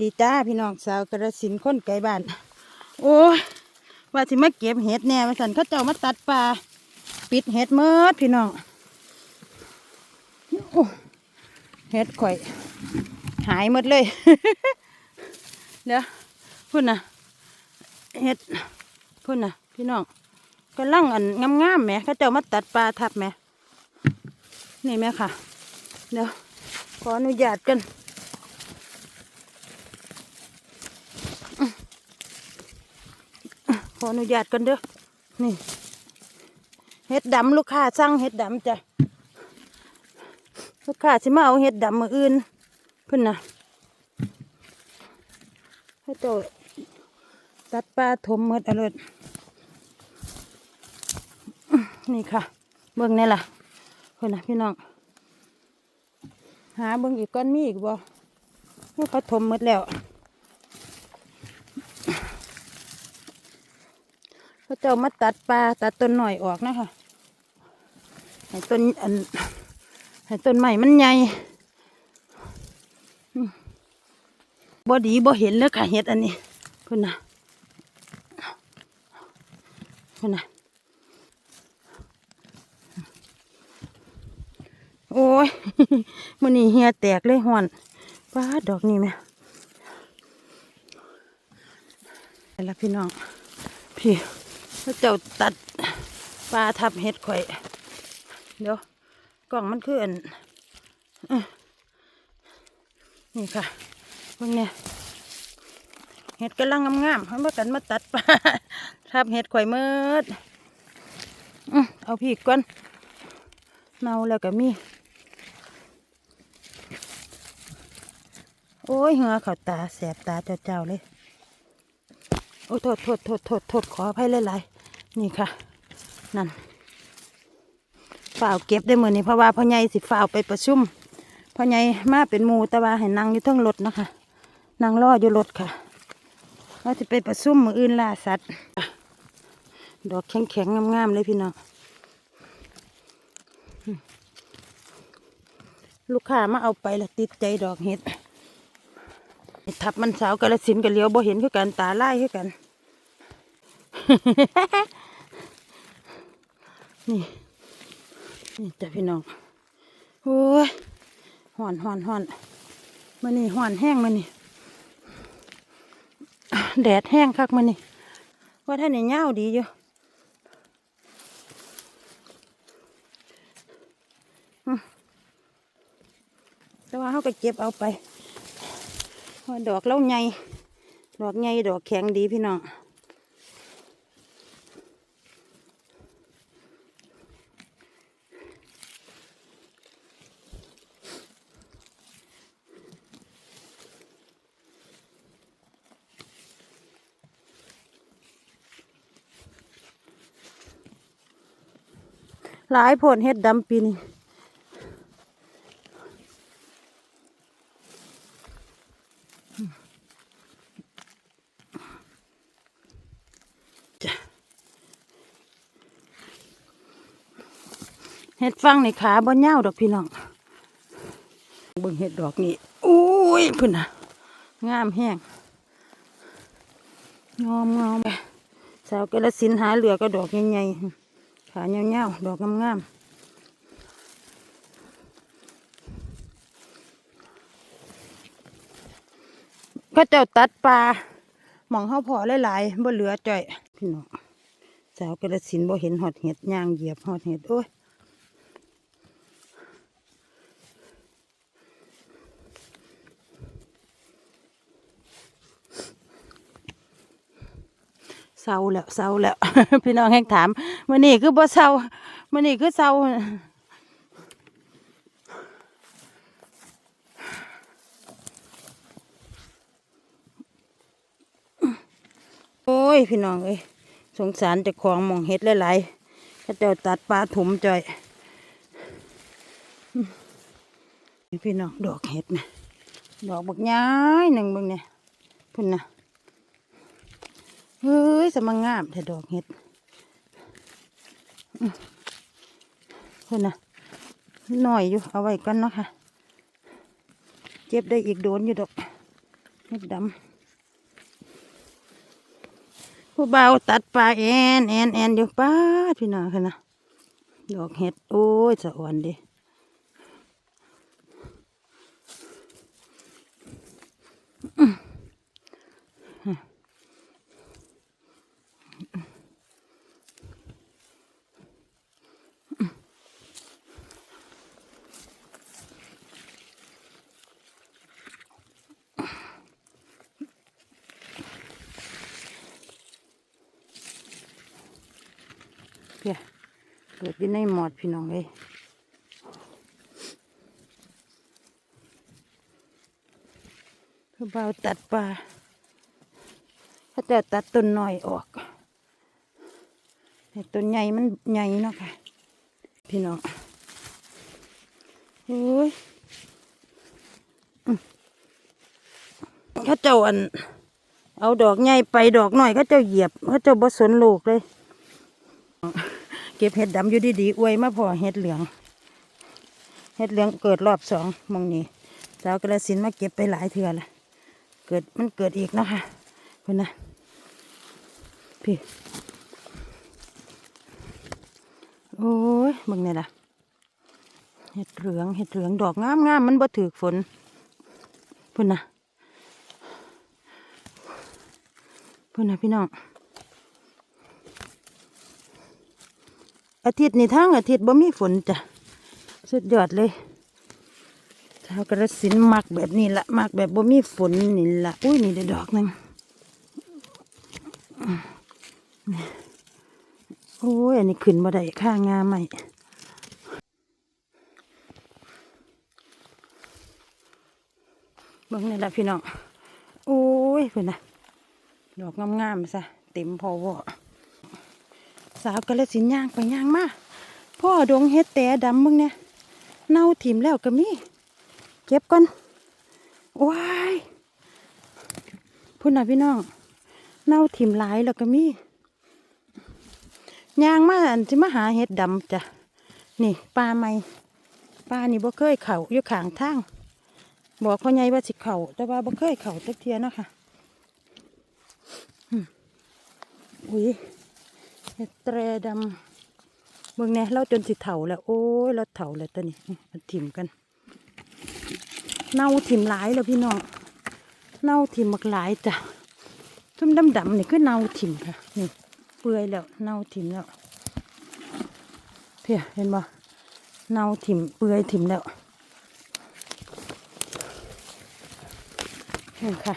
ดีจ้าพี่น้องสาวกระสินธุ์คนไกลบ้าน โอ้ว่าสิมาเก็บเห็ดแน่มาสันเขาเจ้ามาตัดปลาปิดเห็ดเมิดพี่น้องโอ้เห็ดข่อย หายหมดเลย เดี๋ยวพุ่นนะเห็ดพุ่นนะพี่น้องกำลังอันงามๆแหมเขาเจ้ามาตัดปลาทับแหมนี่แม่ค่ะ เดี๋ยวขออนุญาตกัน ขออนุญาตกันเด้อนี่เห็ดดำลูกค้าสั่งเห็ดดำจ้ะลูกค้าสิมาเอาเห็ดดำมืออื่นเพิ่อนนะให้โตตัดปลาถมหมดอรดนี่ค่ะ เบิ่งนี่ล่ะเพิ่นนะพี่น้อง หาเบิ่งอีกก้อนมีอีกบ่นี่เขาถมหมดแล้ว เขาเจ้ามาตัดปลาตัดต้นหน่อยออกนะคะให้ต้นอันให้ต้นใหม่มันใหญ่บ่ดีบ่เห็นเลยค่ะเห็ดอันนี้เพื่อนนะเพื่อนนะโอ้ยมันนี่เหียแตกเลยหอนป้าดอกนี่ไหมไปละพี่น้องพี่ พระเจ้าตัดปลาทับเห็ดข่อย เดี๋ยวกล่องมันคืออันนี่ค่ะพวกเนี้ยเห็ดกำลังงามๆเขามากันมาตัดปลาทับเห็ดข่อยเมิดอื้อเอาพี่ก่อนเนาแล้วก็มี โอ้ยเหงือเขาตาแสบตาเจ้าๆเลย โอ้โทษโทษโทษโทษโทษขออภัยหลายๆนี่ค่ะ นั่นฝ่าวเก็บได้เหมือนนี่เพราะว่าพ่อใหญ่สิฝ่าวไปประชุมพ่อใหญ่มาเป็นมูแต่ว่าให้นั่งอยู่ทั้งรถนะคะนั่งรออยู่รถค่ะเราจะไปประชุมมืออื่นล่าสัตว์ดอกแข็งๆงามๆเลยพี่น้องลูกค้ามาเอาไปละติดใจดอกเห็ดทับมันสาวกระสินกับเหลียวบ่เห็นคือกันตาไล่คือกัน นี่ นี่จ้ะพี่น้องโอ้ยห่อนห่อนห่อนมันนี่ห่อนแห้งมันนี่แดดแห้งคักมันนี่ว่าท่านนี่เง่าดีอยู่อืมแต่ว่าเขาก็เก็บเอาไปว่าดอกเล่าใหญ่ดอกใหญ่ดอกแข็งดีพี่น้อง หลายผลเฮ็ดดำปีนี้เห็ดฟังในขาบ่เน่าดอกพี่น้องเบิ่งเห็ดดอกนี่อุ้ยพุ่นนะงามแห้งงอมงอมสาวกระสินหาเหลือก็ดอกใหญ่ๆ ขาเน่าวๆดอกงามๆก็เจ้าตัดปลาหมองเฮาพอหลายๆบ่เหลือจ่อย พี่น้องสาวกระสินบ่เห็นหอดเห็ดย่างเหยียบหอดเห็ดโอ้ยเศร้าแล้วเศร้าแล้ว พี่น้องแห่งถาม มื่อนี้คือบ่เศร้ามื่อนี้คือเศร้าโอ้ย พี่น้องเอ้ยสงสารจะของมองเห็ดหลายๆเขาเจ้าตัดปลาถุมจ่อยนี่พี่น้องดอกเห็ดนะดอกบักย้ายหนึ่งบิ่งเนี่ยพุ่นนะเฮ้ยสมังงามแต่ดอกเห็ด เพื่อนนะหน่อยอยู่ เอาไว้กันเนาะค่ะ เจ็บได้อีกโดนอยู่ดอกเห็ดดำผู้บ่าตัดปลาแอนแอนแอนอยู่ป้าพี่น้องค่ะนะดอกเห็ด โอ้ยสะอ่อนดิเพีย เกิดอยู่ในหมอดพี่น้องเลยเบาตัดปลาเขาจะตัดต้นหน้อยออกแต่ต้นใหญ่มันใหญ่เนาะค่ะ พี่น้องโอ้ยเขาเจ้าอัน เอาดอกใหญ่ไปดอกหน่อยเขาเจ้าเหยียบเขาเจ้าบ่สนลูกเลย เก็บเห็ดดำอยู่ดีๆอวยมาพอเห็ดเหลือง เห็ดเหลืองเกิดรอบสองมองนี้สาวกระสินมาเก็บไปหลายเทือละเกิดมันเกิดอีกนะคะคุณนนะพี่โอ้ยมึงเนี่ยล่ะเห็ดเหลืองเห็ดเหลืองดอกงามงามๆมันบ่ถือฝนเพุ่อนนะเพุ่อนนะพี่น้อง อาทิตย์นี้ทั้งอาทิตย์บ่มีฝนจ้ะ สุดยอดเลยชาวกระสินมักแบบนี้ละมักแบบบ่มีฝนนี่ละอุ้ยนี่ได้ดอกหนึงโอ้ยอันนี้ขึ้นบ่ได้ค่างาใหม่เบิ่งนี่ละพี่น้อง โอ้ยเพิ่นนะดอกงามๆซะเต็มพอวอ สาวกระสินย่างไปย่างมาพ่อดงเฮ็ดแต่ดำมึงเนี่ยเน่าถิ่มแล้วก็มีเก็บก่อนว้ายพุ่นนะพี่น้องเน่าถิ่มหลายแล้วก็มีย่างมาอันที่มาหาเฮ็ดดำจ้ะนี่ปลาใหม่ปลานี่บ่เคยเข่าอยู่ขางทางบอกพ่อใหญ่ว่าสิเข่าแต่ว่าบ่เคยเข่าจักเทียเนาะค่ะอุ้ย เห็ดแตรดำเบิ่งแน่เราจนสิเถาแล้วโอ้ยเราเถาแล้วตัวนี้มาถิ่มกัน เน่าถิ่มหลายแล้วพี่น้องเน่าถิ่มมักหลายจ้ะทุ่มดำดำนี่คือเน่าถิ่มค่ะนี่เปื่อยแล้วเน่าถิ่มแล้วเพียเห็นบ่เน่าถิ่มเปื่อยถิ่มแล้วนี่ค่ะ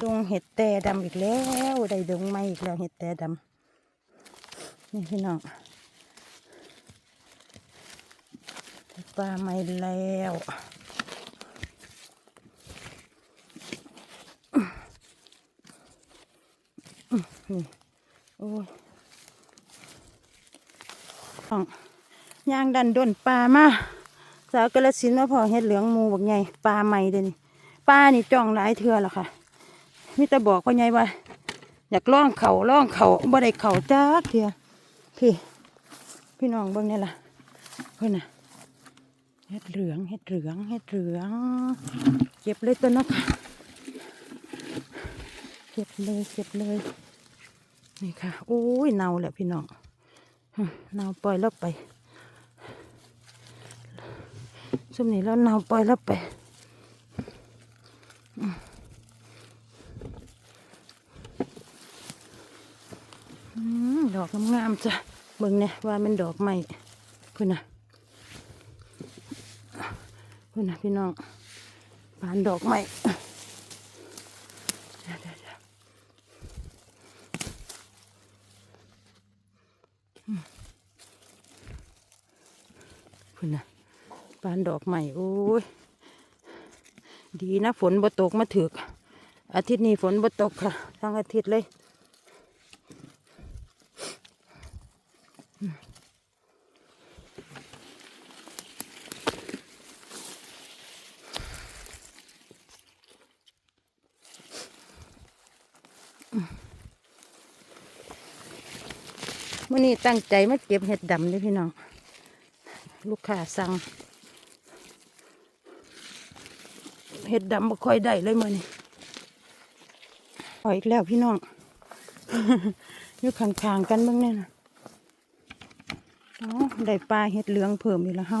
ดงเห็ดแต่ดำอีกแล้ว ได้ดงใหม่อีกแล้วเห็ดแต่ดำ นี่พี่น้องปลาใหม่แล้วนี่โอ้ยองย่างดันด้นปลามาสาวกระสินมาพอเห็ดเหลืองมูบอกไงปลาใหม่เดนี่ปลานี่จ้องหลายเทือแล้วค่ะมิต่บอกพ่อไงว่า อยากล่องเขาล่องเขาบ่ได้เขาจ้าเทีย พี่พี่น้องเบิ่งนี่ล่ะเพื่อนน่ะเห็ดเหลืองเห็ดเหลืองเห็ดเหลืองเก็บเลยตัวนาะค่ะเก็บเลยเก็บเลยนี่ค่ะโอ้ยเน่าแล้วพี่น้องหึเน่าปล่อยแล้วไปช่วงนี้แล้วเน่าปล่อยแล้วไปดอกงามๆจ้ะ เบิ่งเนี่ยว่ามันดอกใหม่พุ่นะพุ่นะพี่น้องบานดอกใหม่เดี๋ยวเดี๋ยวเดี๋ยวอืมพุ่นนะบานดอกใหม่โอ้ยดีนะฝนบ่ตกมาถึกอาทิตย์นี้ฝนบ่ตกค่ะทั้งอาทิตย์เลย มื่อนี้ตั้งใจมาเก็บเห็ดดำเลยพี่น้อง ลูกค้าสั่งเห็ดดำบ่ค่อยได้เลยมื่อนี้ปล่อยอีกแล้วพี่น้องอยู่ข้างๆกันบ้างเนี่ยนะอ๋อได้ปลาเห็ดเหลืองเพิ่มอีกแล้วเฮา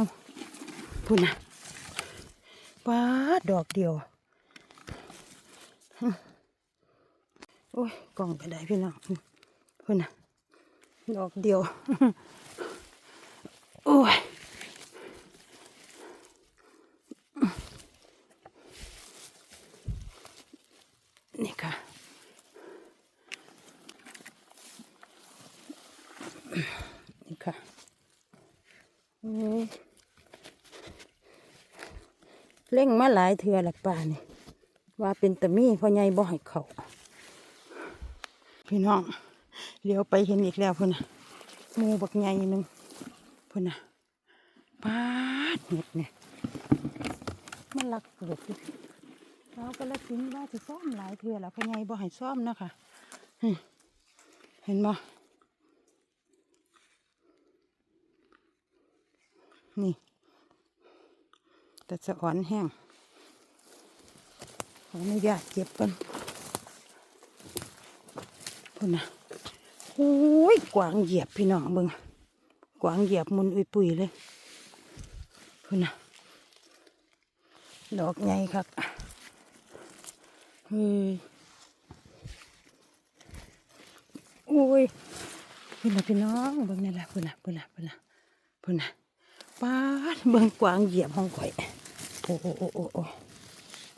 พุ่นนะปลาดดอกเดียวโอ้ยกล่องก็ได้พี่น้องพุ่นนะ ดอกเดียว โอ้ยนี่ค่ะนี่ค่ะโอ้ยเล่งมาหลายเทือหละป่านี่ว่าเป็นตะมี่พ่อใหญ่บ่ให้เขาพี่น้อง เลี้ยวไปเห็นอีกแล้วพุ่นน่ะหมูบักใหญ่หนึ่งพุ่นน่ะปาดเห็ดเนี่ยมันลักเกิดอยู่เราก็ละสินว่าจะซ่อมหลายเทือแล้วพ่อใหญ่บ่ให้ซ่อมนะคะเห็นบ่นี่ แต่สะอ่อนแห้งขออนุญาตเก็บกันพุ่นนะ โอ้ยกวางเหยียบพี่น้องเบิงกวางเหยียบมุนอุยปุยเลยพุ่นนะดอกใหญ่ครับเฮ้ยโอ้ยพุ่นนะพี่น้องเบิ่งนี่แหละพุ่นนะพุ่นนะพุ่นนะพุ่นนะป้าเบิ่งกวางเหยียบห้องข่อยโอ้โอ้โอ้โอ้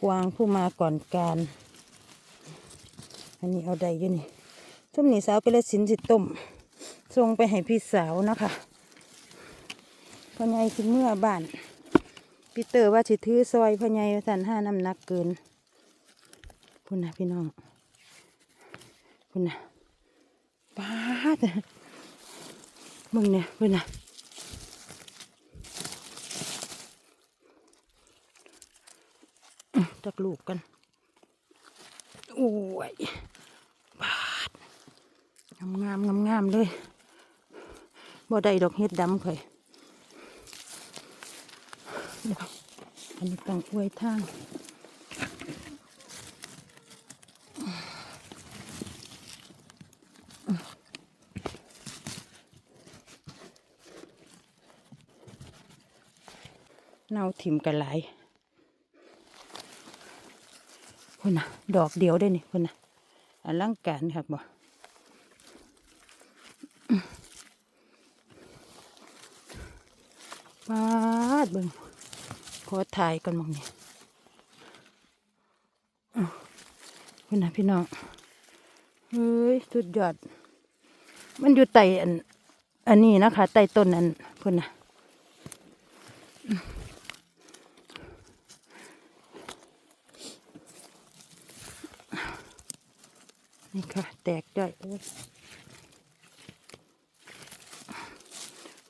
กวางผู้มาก่อนการ อันนี้เอาได้ยังนี่ ส้มนี่สาวก็เลยสินสิต้มส่งไปให้พี่สาวนะคะพ่อใหญ่คิดเมื่อบ้านพี่เตอร์ว่าสิถือซอยพ่อใหญ่สันห้าน้ำหนักเกินพุ่นนะพี่น้องพุ่นนะป้าดมึงเนี่ยพุ่นนะจักลูกกันโอ้ย งามงามงามงามเลยบ่ได้ดอกเฮ็ดดำคยเดี๋ยวอันนี้ต้องอวยทางเน่าถิ่มกันหลายพุ่นนะดอกเดียวได้นี่พุ่นนะอลังการครับบ่อื้อปาด เบิ่งขอถ่ายกันมองนี่พี่นะพี่น้องเฮ้ยสุดยอด มันอยู่ใต้อัน อันนี้นะคะใต้ต้นอันพุ่นะนี่ค่ะ แตกได้โอ้ย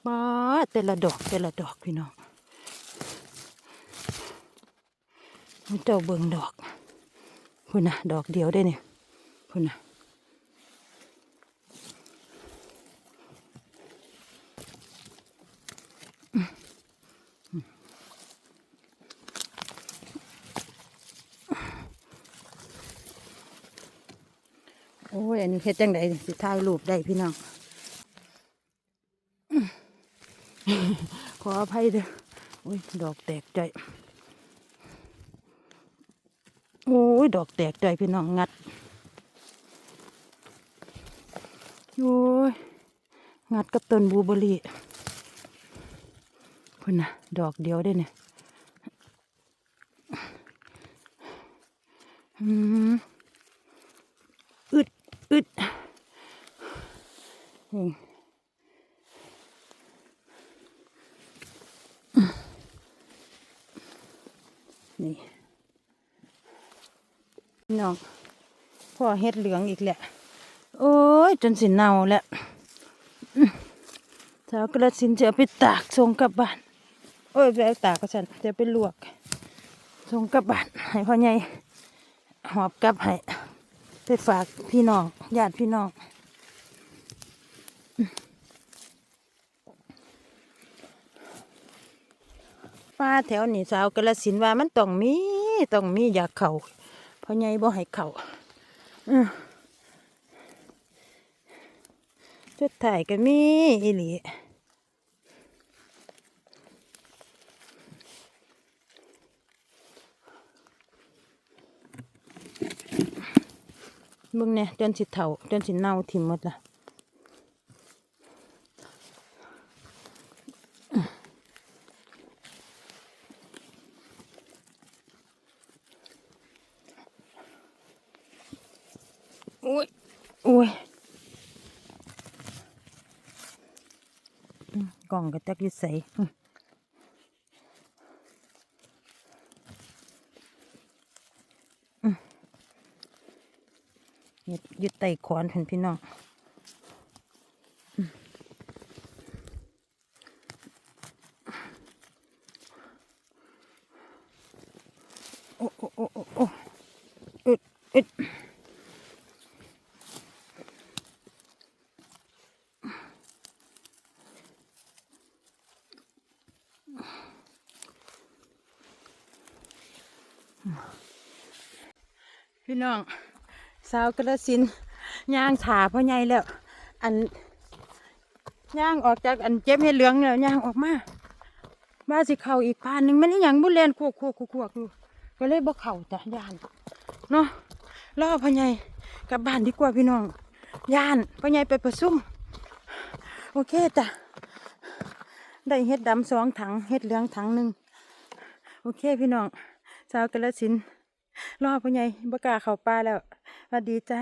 มาแต่ละดอกแต่ละดอกพี่น้องมัน เจ้าเบิงดอกพุ่นนะดอกเดียวได้เนี่ยพุ่นนะโอ้ย อันนี้เฮ็ดจังไดสิถ่ายรูปได้พี่น้อง ขออภัยเด้อ โอ้ย ดอกแตกใจ อุ้ยดอกแตกใจอยพี่น้องงัดโอ้ยงัดกับต้นบูเบอร์รี่พุ่นนะดอกเดียวได้เนี่ยอืมอึด อึดนี่นี่ น้องพ่อเฮ็ดเหลืองอีกแหละ โอ้ย จนสินเน่าแล้วอื้อสาวกระสินจะไปตากส่งกลับบ้าน โอ้ยไปตากก็ฉันจะไปลวกส่งกลับบ้านให้พ่อใหญ่หอบกลับให้ไปฝากพี่น้องญาติพี่น้องป้าแถวนี้สาวกระสินว่ามันต้องมีต้องมีอยากเข่า พราะไงบ่ให้เข่าอือจุดถ่ายก็มีอีหลีมึงเนี่ยจนสิเถ่าจนสิเน่าทิ่มหมดละโอ้ยโอ้ย องก็จักอยึดใส่อืมอืมยึดยึดไต่ขอนเห็นพี่น้องอืมโอ้โอ้โอ้โอ้โอ้อึดอึด พี่น้อง สาวกระสินย่างถาพ่อใหญ่แล้ว อันย่างออกจากอันเจ็บเห็ดเหลืองแล้วย่างออกมาบ้าสิเข่าอีกพานหนึ่งมันนี่ยังบุเรนควกควกควกควกอยู่ก็เลยบ่เข่าจ้ะย่านเนาะรอพ่อใหญ่กลับบ้านดีกว่าพี่น้องย่านพ่อใหญ่ไปประชุมโอเคจ้ะได้เห็ดดำสองถังเห็ดเหลืองถังหนึ่งโอเคพี่น้องสาวกระสินธุ์รอพ่อใหญ่บกล้าเข้าป่าแล้ว Madita.